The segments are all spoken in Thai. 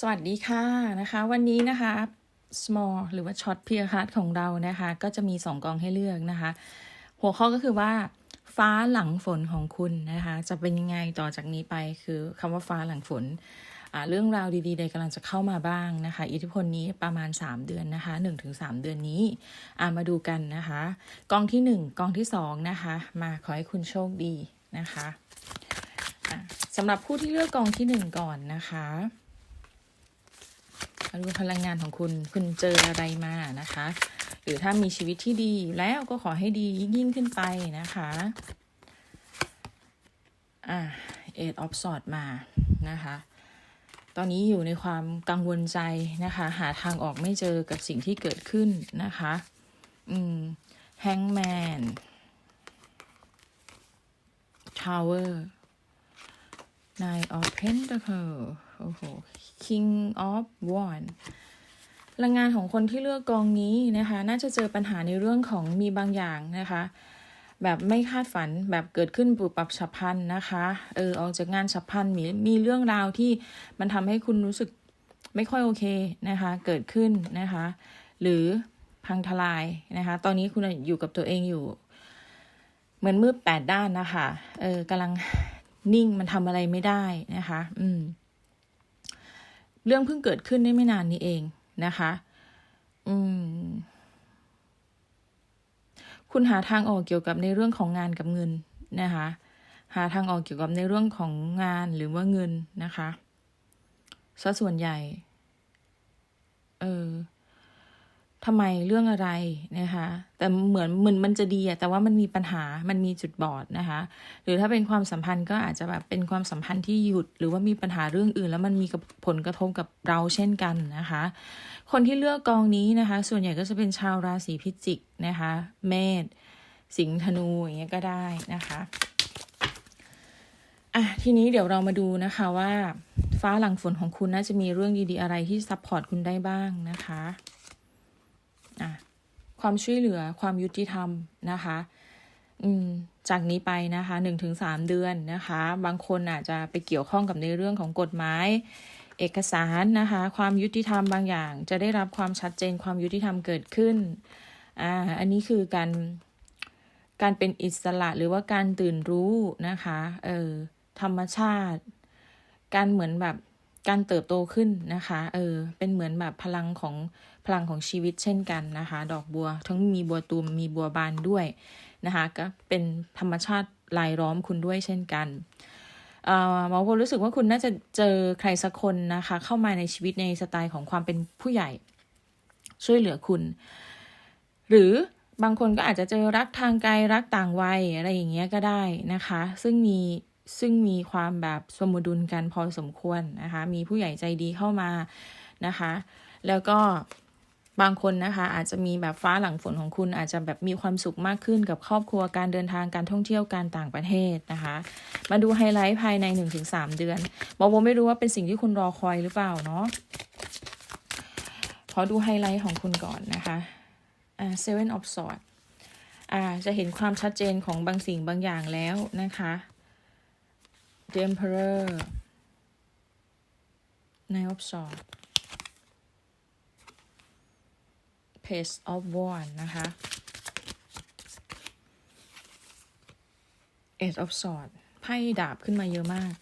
สวัสดีค่ะนะคะวันนี้นะคะ small หรือว่า short p e e r card ของเรานะคะ ก็จะมี 2 กองให้เลือกนะคะ หัวข้อก็คือว่า ฟ้าหลังฝนของคุณนะคะ จะเป็นยังไงต่อจากนี้ไปคือคำว่าฟ้าหลังฝน เรื่องราวดีๆใดกำลังจะเข้ามาบ้างนะคะ อิทธิพลนี้ประมาณ 3 เดือนนะคะ 1-3 เดือนนี้มาดูกันนะคะ กองที่ 1 กองที่2นะคะ มาขอให้คุณโชคดีนะคะสำหรับผู้ที่เลือกกองที่ 1 ก่อนนะคะ ดูพลังงานของคุณ คุณเจออะไรมานะคะ หรือถ้ามีชีวิตที่ดีแล้วก็ขอให้ดียิ่งขึ้นไปนะคะ อ่าเอ็ดออฟสอดมานะคะ ตอนนี้อยู่ในความกังวลใจนะคะ หาทางออกไม่เจอกับสิ่งที่เกิดขึ้นนะคะ อืมแฮงแมนทาวเวอร์ Nine of Pentacles โอ้โห King of Wands พลังงานของคนที่เลือกกองนี้นะคะ น่าจะเจอปัญหาในเรื่องของมีบางอย่างนะคะ แบบไม่คาดฝันแบบเกิดขึ้นปุบปับฉับพลันนะคะ เออออกจากงานฉับพลันมีมีเรื่องราวที่มันทำให้คุณรู้สึกไม่ค่อยโอเคนะคะ เกิดขึ้นนะคะ หรือพังทลายนะคะ ตอนนี้คุณอยู่กับตัวเองอยู่ เหมือนมืดแปดด้านนะคะ เออกำลังนิ่งมันทำอะไรไม่ได้นะคะ อืม เรื่องเพิ่งเกิดขึ้นได้ไม่นานนี้เองนะคะ อืม คุณหาทางออกเกี่ยวกับในเรื่องของงานกับเงินนะคะ หาทางออกเกี่ยวกับในเรื่องของงานหรือว่าเงินนะคะซะส่วนใหญ่ เออ ทำไมเรื่องอะไรนะคะ แต่เหมือนเหมือนมันจะดีอะแต่ว่ามันมีปัญหามันมีจุดบอดนะคะ หรือถ้าเป็นความสัมพันธ์ก็อาจจะแบบเป็นความสัมพันธ์ที่หยุด หรือว่ามีปัญหาเรื่องอื่น แล้วมันมีผลกระทบกับเราเช่นกันนะคะ คนที่เลือกกองนี้นะคะ ส่วนใหญ่ก็จะเป็นชาวราศีพิจิกนะคะ เมษสิงห์ธนูอย่างเงี้ยก็ได้นะคะอะทีนี้เดี๋ยวเรามาดูนะคะว่า ฟ้าหลังฝนของคุณน่าจะมีเรื่องดีๆอะไรที่ซัพพอร์ตคุณได้บ้างนะคะ อะความช่วยเหลือความยุติธรรมนะคะจากนี้ไปนะคะหนึ่งถึงสามเดือนนะคะ บางคนอาจจะไปเกี่ยวข้องกับในเรื่องของกฎหมาย เอกสารนะคะ ความยุติธรรมบางอย่าง จะได้รับความชัดเจนความยุติธรรมเกิดขึ้นอ่าอันนี้คือการการเป็นอิสระหรือว่าการตื่นรู้นะคะ เออธรรมชาติ การเหมือนแบบ การเติบโตขึ้นนะคะเออเป็นเหมือนแบบพลังของพลังของชีวิตเช่นกันนะคะ ดอกบัว ทั้งมีบัวตูมมีบัวบานด้วยนะคะก็เป็นธรรมชาติลายล้อมคุณด้วยเช่นกันหมอโบรู้สึกว่าคุณน่าจะเจอใครสักคนนะคะ เข้ามาในชีวิตในสไตล์ของความเป็นผู้ใหญ่ ช่วยเหลือคุณ หรือบางคนก็อาจจะเจอรักทางไกลรักต่างวัยอะไรอย่างเงี้ยก็ได้นะคะ ซึ่งมี ซึ่งมีความแบบสมดุลกันพอสมควรนะคะ มีผู้ใหญ่ใจดีเข้ามานะคะ แล้วก็บางคนนะคะ อาจจะมีแบบฟ้าหลังฝนของคุณอาจจะแบบมีความสุขมากขึ้นกับครอบครัวการเดินทางการท่องเที่ยวการต่างประเทศนะคะ มาดูไฮไลท์ภายใน 1-3 เดือนบอกว่าไม่รู้ว่าเป็นสิ่งที่คุณรอคอยหรือเปล่าเนาะขอดูไฮไลท์ของคุณก่อนนะคะอ่า seven of swords อ่าจะเห็นความชัดเจนของบางสิ่งบางอย่างแล้วนะคะ the emperor nine of swords page of wands นะคะ eight of swords ไพ่ดาบขึ้นมาเยอะมาก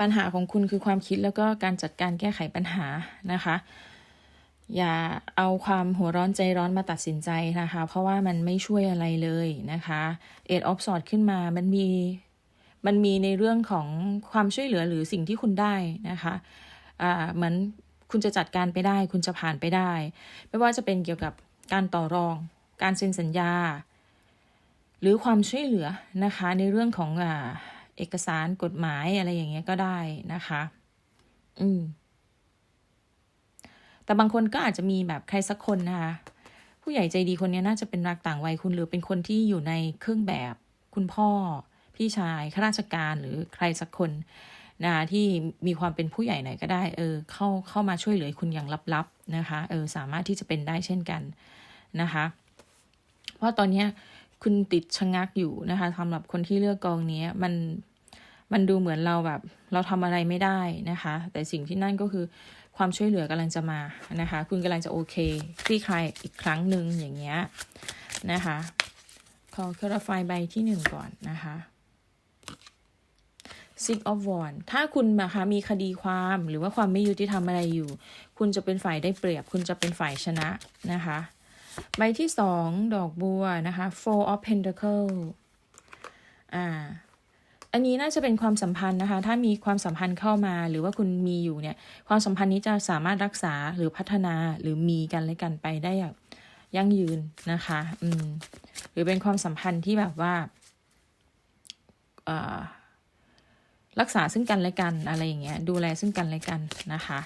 ปัญหาของคุณคือความคิดแล้วก็การจัดการแก้ไขปัญหานะคะ อย่าเอาความหัวร้อนใจร้อนมาตัดสินใจนะคะ เพราะว่ามันไม่ช่วยอะไรเลยนะคะ eight of swords ขึ้นมามันมี มันมีในเรื่องของความช่วยเหลือหรือสิ่งที่คุณได้นะคะอ่าเหมือนคุณจะจัดการไปได้ คุณจะผ่านไปได้ ไม่ว่าจะเป็นเกี่ยวกับการต่อรอง การเซ็นสัญญา หรือความช่วยเหลือนะคะ ในเรื่องของอ่าเอกสารกฎหมายอะไรอย่างเงี้ยก็ได้นะคะ อืม แต่บางคนก็อาจจะมีแบบใครสักคนนะคะ ผู้ใหญ่ใจดีคนนี้น่าจะเป็นรักต่างวัยคุณหรือเป็นคนที่อยู่ในเครื่องแบบคุณพ่อ พี่ชายข้าราชการหรือใครสักคนนะที่มีความเป็นผู้ใหญ่ไหนก็ได้เออเข้าเข้ามาช่วยเหลือคุณอย่างลับๆนะคะเออสามารถที่จะเป็นได้เช่นกันนะคะเพราะตอนนี้คุณติดชะงักอยู่นะคะสำหรับคนที่เลือกกองนี้มันมันดูเหมือนเราแบบ เราทำอะไรไม่ได้นะคะ แต่สิ่งที่นั่นก็คือความช่วยเหลือกำลังจะมานะคะ คุณกำลังจะโอเคคลี่คลายอีกครั้งหนึ่งอย่างเงี้ยนะคะขอคลาฟายใบที่หนึ่งก่อนนะคะ Six of Wands ถ้าคุณนะคะมีคดีความหรือว่าความไม่ยุติธรรมอะไรอยู่ คุณจะเป็นฝ่ายได้เปรียบ คุณจะเป็นฝ่ายชนะนะคะ ใบที่สองดอกบัวนะคะ Four of Pentacle อ่า อันนี้น่าจะเป็นความสัมพันธ์นะคะ ถ้ามีความสัมพันธ์เข้ามาหรือว่าคุณมีอยู่เนี่ย ความสัมพันธ์นี้จะสามารถรักษาหรือพัฒนาหรือมีกันและกันไปได้อย่างยั่งยืนนะคะ อืม หรือเป็นความสัมพันธ์ที่แบบว่า รักษาซึ่งกันและกันอะไรอย่างเงี้ยดูแลซึ่งกันและกันนะคะ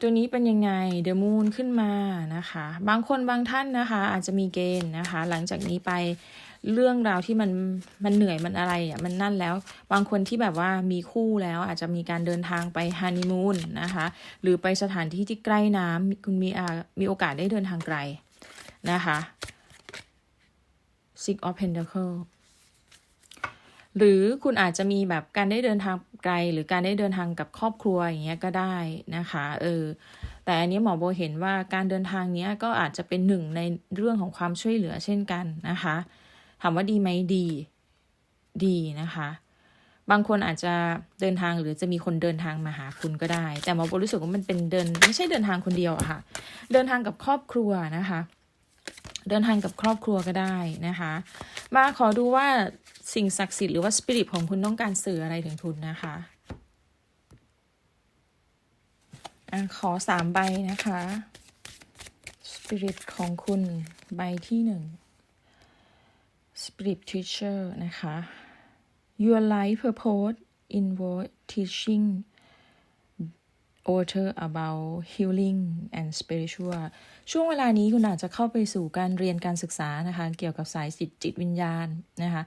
ตัวนี้เป็นยังไงเดอะมูนขึ้นมานะคะ บางคนบางท่านนะคะ อาจจะมีเกณฑ์นะคะ หลังจากนี้ไปเรื่องราวที่มันมันเหนื่อยมันอะไรอะมันนั่นแล้ว บางคนที่แบบว่ามีคู่แล้วอาจจะมีการเดินทางไปฮันนีมูนนะคะ หรือไปสถานที่ที่ใกล้น้ำคุณมีอามีโอกาสได้เดินทางไกลนะคะ Six of Pentacles หรือคุณอาจจะมีแบบการได้เดินทางไกล หรือการได้เดินทางกับครอบครัวอย่างเงี้ยก็ได้นะคะเออแต่อันนี้หมอโบเห็นว่าการเดินทางเนี้ยก็อาจจะเป็นหนึ่งในเรื่องของความช่วยเหลือเช่นกันนะคะถามว่าดีไหมดีดีนะคะ บางคนอาจจะเดินทางหรือจะมีคนเดินทางมาหาคุณก็ได้ แต่หมอโบรู้สึกว่ามันเป็นเดิน ไม่ใช่เดินทางคนเดียวอะค่ะ เดินทางกับครอบครัวนะคะ เดินทางกับครอบครัวก็ได้นะคะ มาขอดูว่าสิ่งศักดิ์สิทธิ์หรือว่าสปิริตของคุณต้องการสื่ออะไรถึงคุณนะคะอะขอสามใบนะคะสปิริตของคุณใบที่หนึ่ง Spirit Teacher นะคะ Your life purpose involve teaching author about healing and spiritual ช่วงเวลานี้คุณอาจจะเข้าไปสู่การเรียนการศึกษานะคะ เกี่ยวกับสายจิตจิตวิญญาณนะคะ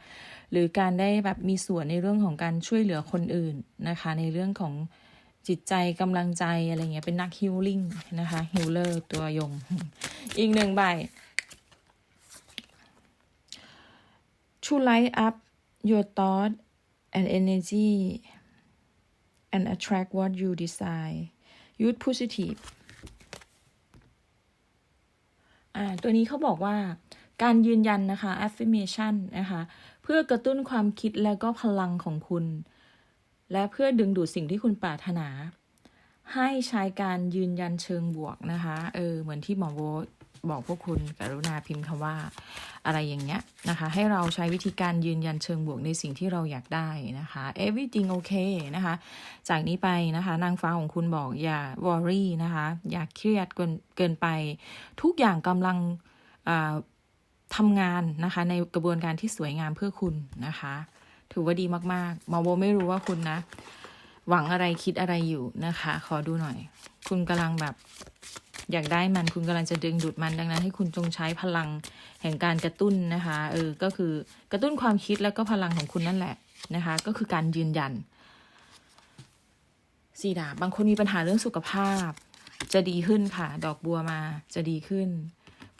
หรือการได้แบบมีส่วนในเรื่องของการช่วยเหลือคนอื่นนะคะ ในเรื่องของจิตใจกำลังใจอะไรเงี้ย เป็นนักฮิลลิ่งนะคะฮิลเลอร์ตัวยง อีกหนึ่งใบ to light up your thought and energy and attract what you desire use positive อ่าตัวนี้เขาบอกว่าการยืนยันนะคะ affirmation นะคะ เพื่อกระตุ้นความคิดแล้วก็พลังของคุณ และเพื่อดึงดูดสิ่งที่คุณปรารถนา ให้ใช้การยืนยันเชิงบวกนะคะ เออ เหมือนที่หมอโบ บอกพวกคุณกรุณาพิมพ์คำว่าอะไรอย่างเงี้ยนะคะ ให้เราใช้วิธีการยืนยันเชิงบวกในสิ่งที่เราอยากได้นะคะ everything okay นะคะ จากนี้ไปนะคะ นางฟ้าของคุณบอกอย่า worry นะคะ อย่าเครียดเกินเกินไป ทุกอย่างกำลังทำงานนะคะ ในกระบวนการที่สวยงามเพื่อคุณนะคะ ถือว่าดีมากๆมอโบไม่รู้ว่าคุณนะ หวังอะไรคิดอะไรอยู่นะคะ ขอดูหน่อย คุณกำลังแบบ อยากได้มันคุณกำลังจะดึงดูดมันดังนั้นให้คุณจงใช้พลังแห่งการกระตุ้นนะคะเออก็คือกระตุ้นความคิดแล้วก็พลังของคุณนั่นแหละนะคะ ก็คือการยืนยันสีดาบางคนมีปัญหาเรื่องสุขภาพ จะดีขึ้นค่ะ ดอกบัวมาจะดีขึ้น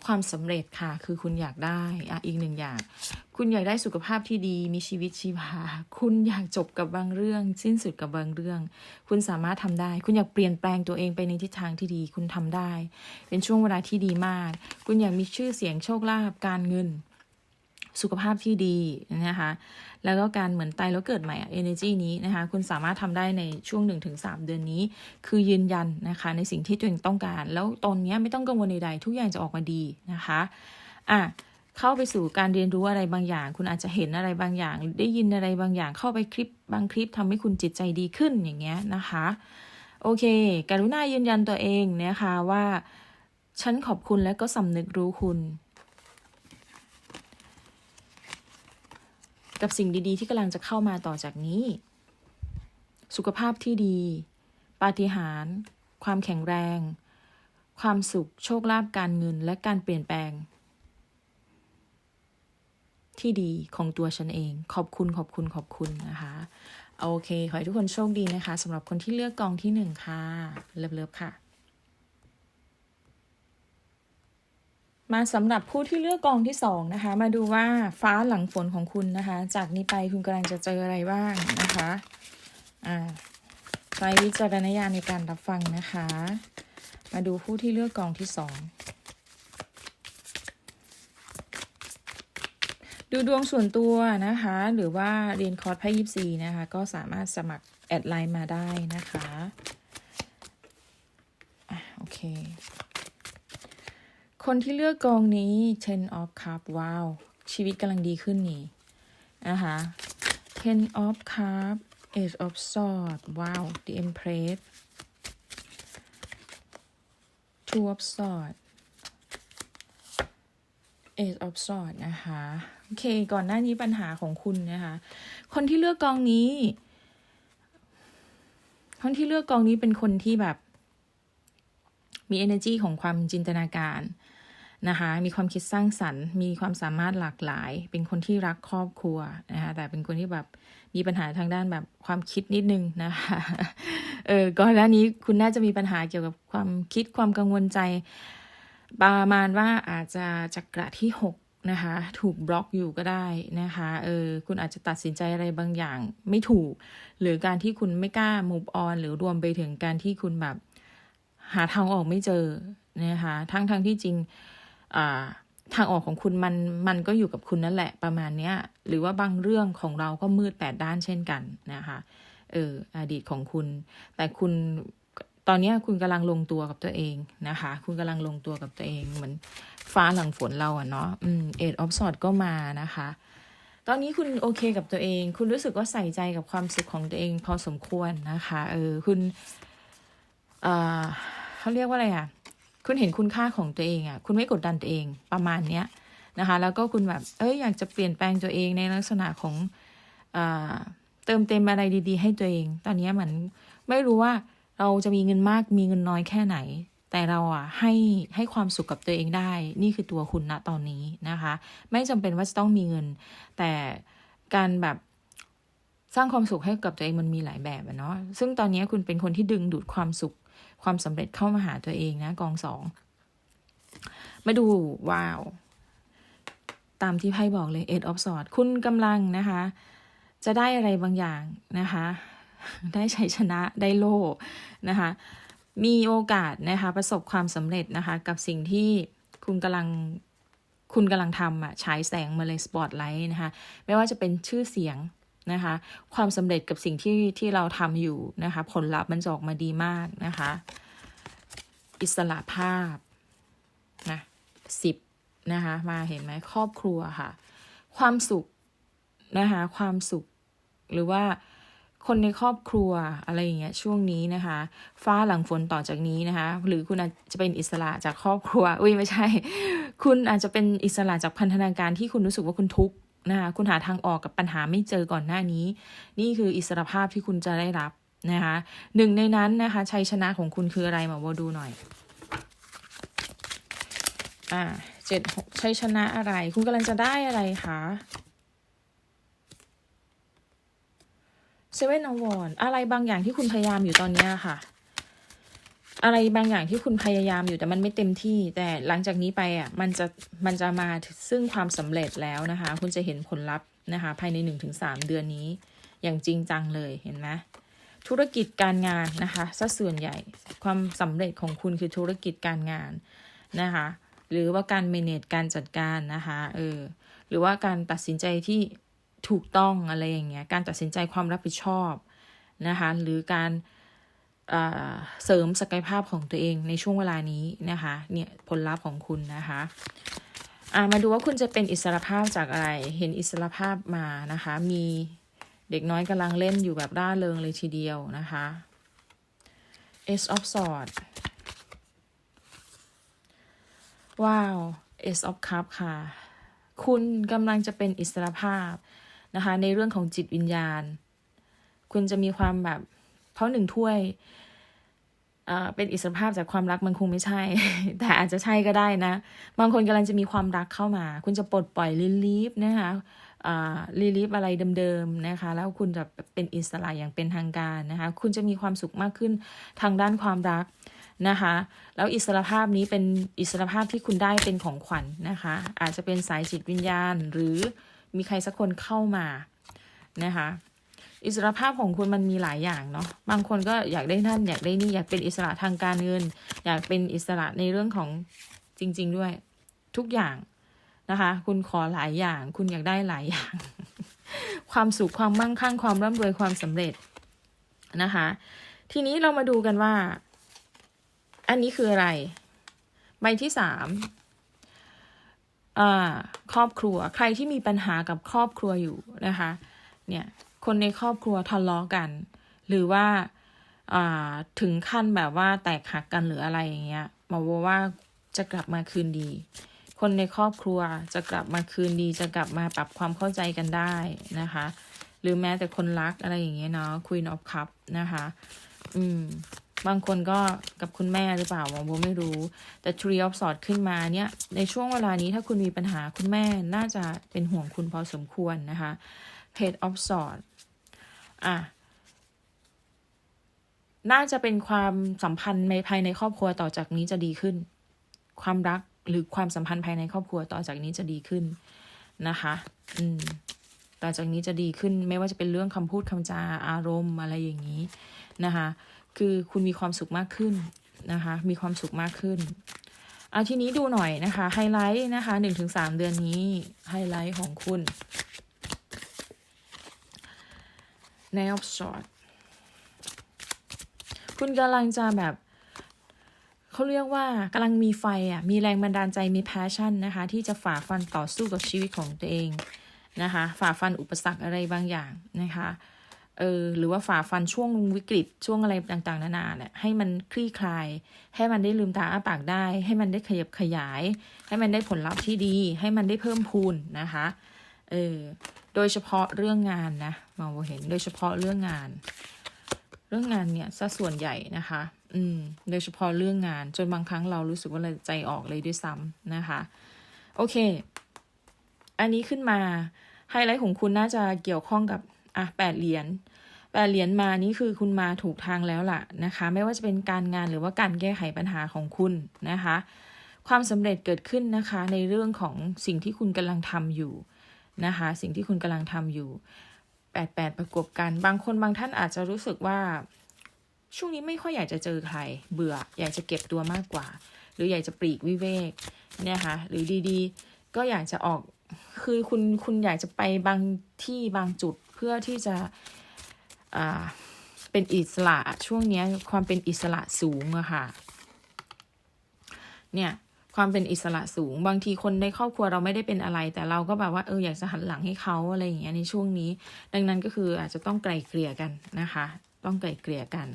ความสำเร็จค่ะ คือคุณอยากได้อะอีกหนึ่งอย่าง คุณอยากได้สุขภาพที่ดี มีชีวิตชีวา คุณอยากจบกับบางเรื่อง สิ้นสุดกับบางเรื่อง คุณสามารถทำได้ คุณอยากเปลี่ยนแปลงตัวเองไปในทิศทางที่ดี คุณทำได้ เป็นช่วงเวลาที่ดีมาก คุณอยากมีชื่อเสียงโชคลาภการเงิน สุขภาพที่ดีนะคะ แล้วก็การเหมือนตายแล้วเกิดใหม่อะ energy นี้นะคะ คุณสามารถทำได้ในช่วง 1-3 เดือนนี้ คือยืนยันนะคะ ในสิ่งที่ตัวเองต้องการ แล้วตอนนี้ไม่ต้องกังวลใดๆทุกอย่างจะออกมาดีนะคะอะเข้าไปสู่การเรียนรู้อะไรบางอย่าง คุณอาจจะเห็นอะไรบางอย่าง ได้ยินอะไรบางอย่าง เข้าไปคลิปบางคลิปทำให้คุณจิตใจดีขึ้นอย่างเงี้ยนะคะ โอเค กรุณายืนยันตัวเองนะคะว่าฉันขอบคุณและก็สำนึกรู้คุณ กับสิ่งดีๆ ที่กำลังจะเข้ามาต่อจากนี้ สุขภาพที่ดี ปาฏิหาริย์ความแข็งแรง ความสุข โชคลาภการเงินและการเปลี่ยนแปลง ที่ดีของตัวฉันเอง ขอบคุณขอบคุณขอบคุณนะคะโอเค ขอให้ทุกคนโชคดีนะคะสำหรับคนที่เลือกกองที่หนึ่งค่ะ เลิฟๆค่ะ มาสำหรับผู้ที่เลือกกองที่สองนะคะ มาดูว่าฟ้าหลังฝนของคุณนะคะ จากนี้ไปคุณกำลังจะเจออะไรบ้างนะคะอ่าใช้วิจารณญาณในการรับฟังนะคะ มาดูผู้ที่เลือกกองที่สองดูดวงส่วนตัวนะคะ หรือว่าเรียนคอร์สไพ่ยิปซีนะคะ ก็สามารถสมัครแอดไลน์มาได้นะคะอะโอเค คนที่เลือกกองนี้ ten of cup ว้าว ชีวิตกำลังดีขึ้นนี่ นะคะ ten of cup eight of sword ว้าว the empress two of sword eight of sword นะคะ โอเค ก่อนหน้านี้ปัญหาของคุณนะคะ คนที่เลือกกองนี้ คนที่เลือกกองนี้เป็นคนที่แบบมี energy ของความจินตนาการ นะคะมีความคิดสร้างสรรค์ มีความสามารถหลากหลาย เป็นคนที่รักครอบครัวนะคะแต่เป็นคนที่แบบมีปัญหาทางด้านแบบความคิดนิดนึงนะคะเออก่อนหน้านี้คุณน่าจะมีปัญหาเกี่ยวกับความคิดความกังวลใจประมาณว่าอาจจะจักระที่หกนะคะถูกบล็อกอยู่ก็ได้นะคะเออคุณอาจจะตัดสินใจอะไรบางอย่างไม่ถูก หรือการที่คุณไม่กล้า move on หรือรวมไปถึงการที่คุณแบบหาทางออกไม่เจอนะคะทั้งทางที่จริง ทางออกของคุณมันมันก็อยู่กับคุณนั่นแหละประมาณเนี้ย หรือว่าบางเรื่องของเราก็มืดแปดด้านเช่นกันนะคะเอออดีตของคุณ แต่คุณตอนนี้คุณกำลังลงตัวกับตัวเองนะคะ คุณกำลังลงตัวกับตัวเองเหมือนฟ้าหลังฝนเราอะเนาะอืมเอ็ดออฟสอดก็มานะคะ ตอนนี้คุณโอเคกับตัวเอง คุณรู้สึกว่าใส่ใจกับความสุขของตัวเองพอสมควรนะคะ เออคุณเออเขาเรียกว่าอะไรอะ คุณเห็นคุณค่าของตัวเองอะคุณไม่กดดันตัวเองประมาณเนี้ยนะคะ แล้วก็คุณแบบเอ้ยอยากจะเปลี่ยนแปลงตัวเองในลักษณะของอ่าเติมเต็มอะไรดี ๆ ให้ตัวเอง ตอนนี้เหมือนไม่รู้ว่าเราจะมีเงินมากมีเงินน้อยแค่ไหน แต่เราอะให้ให้ความสุขกับตัวเองได้ นี่คือตัวคุณณตอนนี้นะคะ ไม่จำเป็นว่าจะต้องมีเงิน แต่การแบบสร้างความสุขให้กับตัวเองมันมีหลายแบบอะเนาะซึ่งตอนนี้คุณเป็นคนที่ดึงดูดความสุข ความสำเร็จเข้ามาหาตัวเองนะ กองสองมาดูว้าว ตามที่ไพ่บอกเลย eight of swords คุณกำลังนะคะ จะได้อะไรบางอย่างนะคะ ได้ชัยชนะได้โล่นะคะ มีโอกาสนะคะ ประสบความสำเร็จนะคะ กับสิ่งที่คุณกำลังคุณกำลังทำอะฉายแสงมาเลยสปอตไลท์นะคะ ไม่ว่าจะเป็นชื่อเสียง นะคะ ความสำเร็จกับสิ่งที่ที่เราทำอยู่นะคะ ผลลัพธ์มันจะออกมาดีมากนะคะ อิสระภาพนะสิบนะคะมาเห็นไหมครอบครัวค่ะ ความสุขนะคะความสุขหรือว่าคนในครอบครัวอะไรอย่างเงี้ยช่วงนี้นะคะ ฟ้าหลังฝนต่อจากนี้นะคะ หรือคุณอาจจะเป็นอิสระจากครอบครัว อุ้ยไม่ใช่ คุณอาจจะเป็นอิสระจากพันธนาการที่คุณรู้สึกว่าคุณทุกข์ นะคะคุณหาทางออกกับปัญหาไม่เจอก่อนหน้านี้ นี่คืออิสรภาพที่คุณจะได้รับนะคะหนึ่งในนั้นนะคะชัยชนะของคุณคืออะไรมาว่าดูหน่อยอ่าเจ็ดหกชัยชนะอะไร คุณกำลังจะได้อะไรคะเซเว่นอวอร์อะไรบางอย่างที่คุณพยายามอยู่ตอนนี้ค่ะ อะไรบางอย่างที่คุณพยายามอยู่แต่มันไม่เต็มที่ แต่หลังจากนี้ไปอะมันจะมันจะมาซึ่งความสำเร็จแล้วนะคะ คุณจะเห็นผลลัพธ์นะคะ ภายในหนึ่งถึงสามเดือนนี้ อย่างจริงจังเลยเห็นไหมธุรกิจการงานนะคะซะส่วนใหญ่ความสำเร็จของคุณคือธุรกิจการงานนะคะ หรือว่าการเมเนจการจัดการนะคะเออหรือว่าการตัดสินใจที่ถูกต้องอะไรอย่างเงี้ยการตัดสินใจความรับผิดชอบนะคะ หรือการ เสริมศักยภาพของตัวเองในช่วงเวลานี้นะคะเนี่ยผลลัพธ์ของคุณนะคะามาดูว่าคุณจะเป็นอิสรภาพจากอะไร เห็นอิสรภาพมานะคะ มีเด็กน้อยกำลังเล่นอยู่แบบร่าเริงเลยทีเดียวนะคะ Ace of Swords ว้าว Ace of Cup ค่ะ คุณกำลังจะเป็นอิสรภาพนะคะ ในเรื่องของจิตวิญญาณ คุณจะมีความแบบเพราะหนึ่งถ้วย เป็นอิสรภาพจากความรักมันคงไม่ใช่ แต่อาจจะใช่ก็ได้นะ บางคนกำลังจะมีความรักเข้ามา คุณจะปลดปล่อยรีลีฟนะคะรีลีฟอะไรเดิมๆนะคะ แล้วคุณจะเป็นอิสระอย่างเป็นทางการนะคะ คุณจะมีความสุขมากขึ้นทางด้านความรักนะคะ แล้วอิสรภาพนี้เป็นอิสรภาพที่คุณได้เป็นของขวัญนนะคะ อาจจะเป็นสายจิตวิญญาณ หรือมีใครสักคนเข้ามานะคะ อิสรภาพของคุณมันมีหลายอย่างเนาะ บางคนก็อยากได้นั่นอยากได้นี่อยากเป็นอิสระทางการเงิน อยากเป็นอิสระในเรื่องของจริง ๆ ด้วย ทุกอย่างนะคะ คุณขอหลายอย่าง คุณอยากได้หลายอย่าง ความสุขความมั่งคั่งความร่ำรวยความสำเร็จนะคะ ทีนี้เรามาดูกันว่า อันนี้คืออะไร ใบที่สามครอบครัว ใครที่มีปัญหากับครอบครัวอยู่นะคะ เนี่ย คนในครอบครัวทะเลาะกัน หรือว่าอ่าถึงขั้นแบบว่าแตกหักกันหรืออะไรอย่างเงี้ยหมอบอกว่าจะกลับมาคืนดี คนในครอบครัวจะกลับมาคืนดี จะกลับมาปรับความเข้าใจกันได้นะคะ หรือแม้แต่คนรักอะไรอย่างเงี้ยเนาะ Queen of Cup นะคะ อืม บางคนก็กับคุณแม่หรือเปล่าหมอโบไม่รู้ แต่ Tree of Swords ขึ้นมาเนี่ย ในช่วงเวลานี้ถ้าคุณมีปัญหาคุณแม่น่าจะเป็นห่วงคุณพอสมควรนะคะ Page of Swords อ่ะน่าจะเป็นความสัมพันธ์ในภายในครอบครัวต่อจากนี้จะดีขึ้น ความรักหรือความสัมพันธ์ภายในครอบครัวต่อจากนี้จะดีขึ้นนะคะ อืมต่อจากนี้จะดีขึ้นไม่ว่าจะเป็นเรื่องคำพูดคำจาอารมณ์อะไรอย่างนี้นะคะ คือคุณมีความสุขมากขึ้นนะคะ มีความสุขมากขึ้นเอาทีนี้ดูหน่อยนะคะไฮไลท์นะคะหนึ่งถึงสามเดือนนี้ไฮไลท์ของคุณ ในออฟชอตคุณกำลังจะแบบเขาเรียกว่ากำลังมีไฟอะ มีแรงบันดาลใจมีแพชชั่นนะคะ ที่จะฝ่าฟันต่อสู้กับชีวิตของตัวเองนะคะ ฝ่าฟันอุปสรรคอะไรบางอย่างนะคะเออหรือว่าฝ่าฟันช่วงวิกฤตช่วงอะไรต่างๆ นานาเนี่ยให้มันคลี่คลาย ให้มันได้ลืมตาอ้าปากได้ ให้มันได้ขยับขยาย ให้มันได้ผลลัพธ์ที่ดี ให้มันได้เพิ่มพูนนะคะ เออ โดยเฉพาะเรื่องงานนะมองเห็น โดยเฉพาะเรื่องงาน เรื่องงานเนี่ยซะส่วนใหญ่นะคะ อืม โดยเฉพาะเรื่องงาน จนบางครั้งเรารู้สึกว่าเราใจออกเลยด้วยซ้ำนะคะ โอเค อันนี้ขึ้นมาไฮไลท์ของคุณน่าจะเกี่ยวข้องกับอะแปดเหรียญแปดเหรียญมานี่คือคุณมาถูกทางแล้วล่ะนะคะ ไม่ว่าจะเป็นการงานหรือว่าการแก้ไขปัญหาของคุณนะคะ ความสำเร็จเกิดขึ้นนะคะ ในเรื่องของสิ่งที่คุณกำลังทำอยู่ นะคะ สิ่งที่คุณกำลังทำอยู่แปดแปดประกบกัน บางคนบางท่านอาจจะรู้สึกว่า ช่วงนี้ไม่ค่อยอยากจะเจอใคร เบื่ออยากจะเก็บตัวมากกว่า หรืออยากจะปลีกวิเวกเนี่ยค่ะหรือดีๆ ก็อยากจะออกคือคุณคุณอยากจะไปบางที่บางจุดเพื่อที่จะเป็นอิสระช่วงนี้ความเป็นอิสระสูงอะค่ะเนี่ย ความเป็นอิสระสูง บางทีคนในครอบครัวเราไม่ได้เป็นอะไร แต่เราก็แบบว่าเอออยากจะหันหลังให้เขาอะไรอย่างเงี้ยในช่วงนี้ ดังนั้นก็คืออาจจะต้องไกลเกลี่ยกันนะคะ ต้องไกลเกลี่ยกัน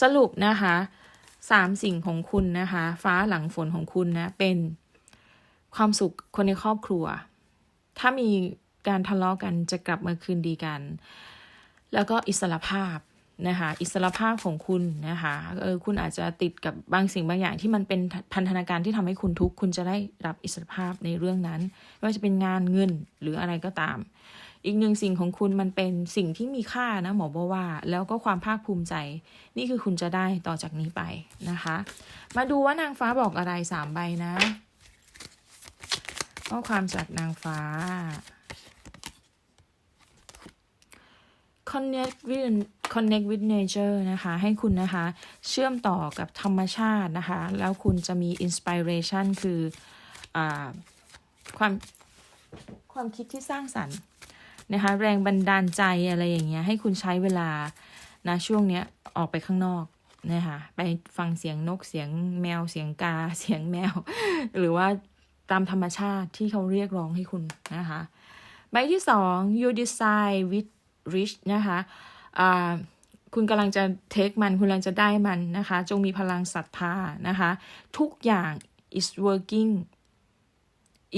สรุปนะคะสามสิ่งของคุณนะคะ ฟ้าหลังฝนของคุณนะเป็นความสุขคนในครอบครัว ถ้ามีการทะเลาะกันจะกลับมาคืนดีกัน แล้วก็อิสระภาพ นะคะอิสระภาพของคุณนะคะเออคุณอาจจะติดกับบางสิ่งบางอย่างที่มันเป็นพันธนาการที่ทำให้คุณทุกข์คุณจะได้รับอิสรภาพในเรื่องนั้นไม่ว่าจะเป็นงานเงินหรืออะไรก็ตาม อีกหนึ่งสิ่งของคุณมันเป็นสิ่งที่มีค่านะหมอบอกว่า แล้วก็ความภาคภูมิใจ นี่คือคุณจะได้ต่อจากนี้ไปนะคะ มาดูว่านางฟ้าบอกอะไรสามใบนะข้อความจากนางฟ้า connect with connect with nature นะคะ ให้คุณนะคะ เชื่อมต่อกับธรรมชาตินะคะ แล้วคุณจะมี inspiration คืออความความคิดที่สร้างสรรค์นะคะ แรงบันดาลใจอะไรอย่างเงี้ย ให้คุณใช้เวลานะช่วงเนี้ยออกไปข้างนอกนะคะไปฟังเสียงนกเสียงแมวเสียงกาเสียงแมว หรือว่าตามธรรมชาติที่เขาเรียกร้องให้คุณนะคะ ใบที่สอง you decide with rich นะคะะ คุณกำลังจะเทคมัน คุณกำลังจะได้มันนะคะ จงมีพลังศรัทธานะคะ ทุกอย่าง is working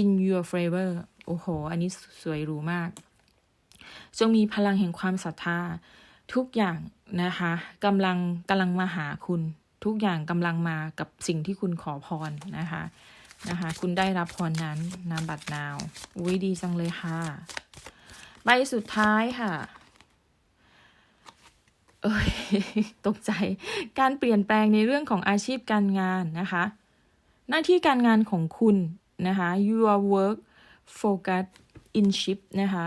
in your favor โอ้โห อันนี้สวยหรูมาก จงมีพลังแห่งความศรัทธา ทุกอย่างนะคะกำลังกำลังมาหาคุณ ทุกอย่างกำลังมากับสิ่งที่คุณขอพรนะคะนะคะ คุณได้รับพรนั้นนามบัตรนาวอุ้ยดีจังเลยค่ะ ใบสุดท้ายค่ะ เอ้ยตกใจ การเปลี่ยนแปลงในเรื่องของอาชีพการงานนะคะ หน้าที่การงานของคุณนะคะ your work focus in shift นะคะ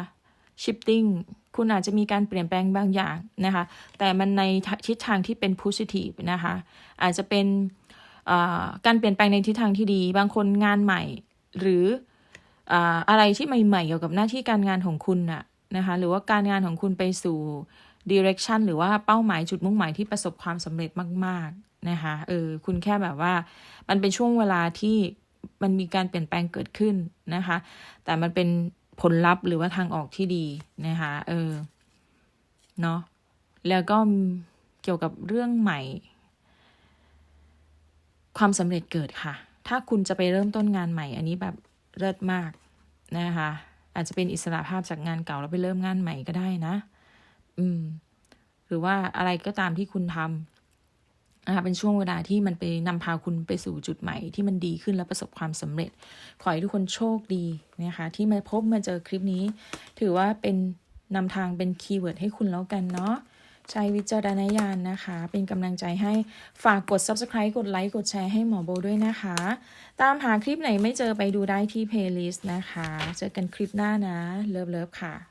shifting คุณอาจจะมีการเปลี่ยนแปลงบางอย่างนะคะ แต่มันในทิศทางที่เป็น positive นะคะ อาจจะเป็นการเปลี่ยนแปลงในทิศทางที่ดี บางคนงานใหม่ หรืออ่าอะไรที่ใหม่ๆเกี่ยวกับหน้าที่การงานของคุณน่ะนะคะ หรือว่าการงานของคุณไปสู่ direction หรือว่าเป้าหมายจุดมุ่งหมายที่ประสบความสำเร็จมาก ๆ นะคะ เออ คุณแค่แบบว่า มันเป็นช่วงเวลาที่มันมีการเปลี่ยนแปลงเกิดขึ้นนะคะ แต่มันเป็นผลลัพธ์หรือว่าทางออกที่ดีนะคะ เออ เนาะ แล้วก็เกี่ยวกับเรื่องใหม่ ความสำเร็จเกิดค่ะ ถ้าคุณจะไปเริ่มต้นงานใหม่ อันนี้แบบเลิศมากนะคะ อาจจะเป็นอิสระภาพจากงานเก่าแล้วไปเริ่มงานใหม่ก็ได้นะ อืม หรือว่าอะไรก็ตามที่คุณทำนะคะเป็นช่วงเวลาที่มันไปนำพาคุณไปสู่จุดใหม่ที่มันดีขึ้นและประสบความสำเร็จ ขอให้ทุกคนโชคดีนะคะ ที่มาพบมาเจอคลิปนี้ ถือว่าเป็นนำทางเป็นคีย์เวิร์ดให้คุณแล้วกันเนาะใช้วิจารณญาณนะคะ เป็นกำลังใจให้ฝากกด subscribe กดไลค์ กดแชร์ให้หมอโบด้วยนะคะ ตามหาคลิปไหนไม่เจอไปดูได้ที่ playlist นะคะ เจอกันคลิปหน้านะ เลิฟๆค่ะ